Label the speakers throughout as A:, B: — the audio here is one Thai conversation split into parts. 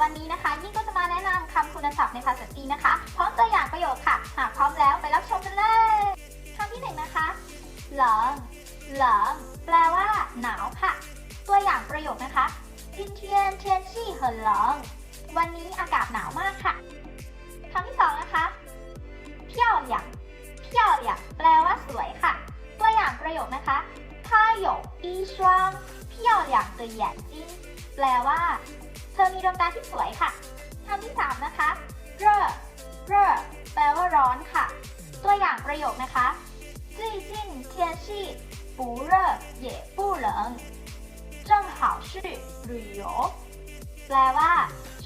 A: วันนี้นะคะ ยิ่งก็จะมาแนะนำคำคุณศัพท์ในภาษาจีนนะคะ พร้อมตัวอย่างประโยคค่ะ หากพร้อมแล้วไปรับชมกันเลยคำที่หนึ่งนะคะเหลิงเหลิงแปลว่า หนาวค่ะ ตัวอย่างประโยคนะคะ今天天气很冷วันนี้อากาศหนาวมากค่ะคำที่สองนะคะ漂亮漂亮แปลว่าสวยค่ะ ตัวอย่างประโยคนะคะ他有一双漂亮的眼睛แปลว่า เ ธอมีดวงตาที่สวยค่ะคำที่สามนะคะเร่อเร่อแปลว่าร้อนค่ะ ตัวอย่างประโยคนะคะ最近天气不热也不冷正好是旅游แปลว่า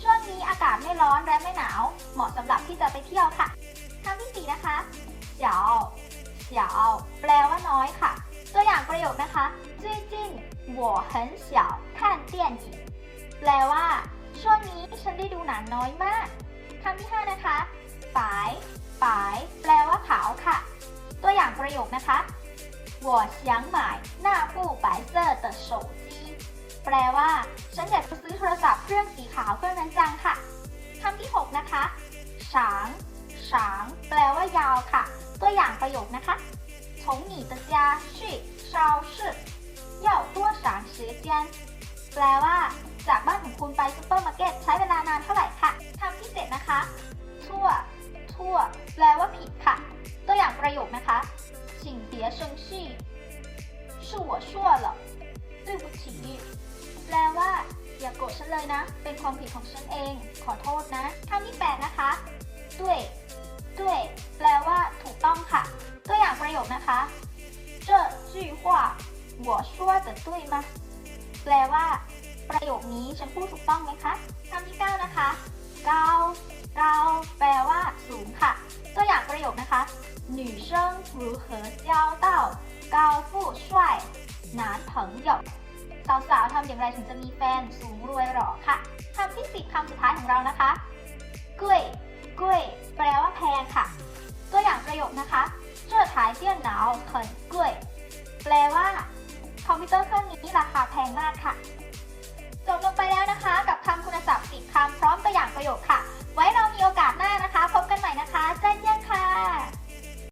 A: ช่วงนี้อากาศไม่ร้อนและไม่หนาว เหมาะสำหรับที่จะไปเที่ยวค่ะคำที่สี่นะคะเฉาเฉาแปลว่าน้อยค่ะ ตัวอย่างประโยคนะคะ最近我很少看电影 แปลว่า ช่วงนี้ฉันได้ดูหนังน้อยมากคำที่ 5 นะคะฝายฝายแปลว่าขาวค่ะ ตัวอย่างประโยคนะคะ我想买那部白色的手机แปลว่า ฉันอยากจะซื้อโทรศัพท์เครื่องสีขาวเครื่องนั้นจังค่ะคำที่ 6 นะคะฉางฉางแปลว่ายาวค่ะ ตัวอย่างประโยคนะคะ从你的家去超市要多长时间 แปลว่า จากบ้านของคุณไปซูเปอร์มาร์เก็ตใช้เวลานานเท่าไหร่ค่ะคำที่ 7 นะคะ ทั่ว ทั่ว แปลว่าผิดค่ะ ตัวอย่างประโยคนะคะ请别生气是我错了对不起แปลว่า อย่าโกรธฉันเลยนะ เป็นความผิดของฉันเอง ขอโทษนะคำที่ 8 นะคะด้วยด้วยแปลว่า ถูกต้องค่ะ ตัวอย่างประโยคนะคะ这句话我说的对吗 แปลว่า ประโยคนี้ฉันพูดถูกต้องไหมคะคำที่ 9 นะคะเกาเกาแปลว่า สูงค่ะ ตัวอย่างประโยคนะคะ女生如何交到高富帅男朋友สาวๆทำอย่างไรถึงจะมีแฟนสูงรวยหรอค่ะคำที่ 10คำสุดท้ายของเรานะคะกล้วยกล้วยแปลว่าแพงค่ะ ตัวอย่างประโยคนะคะ这台电脑很贵แปลว่า คอมพิวเตอร์เครื่องนี้ราคาแพงมาก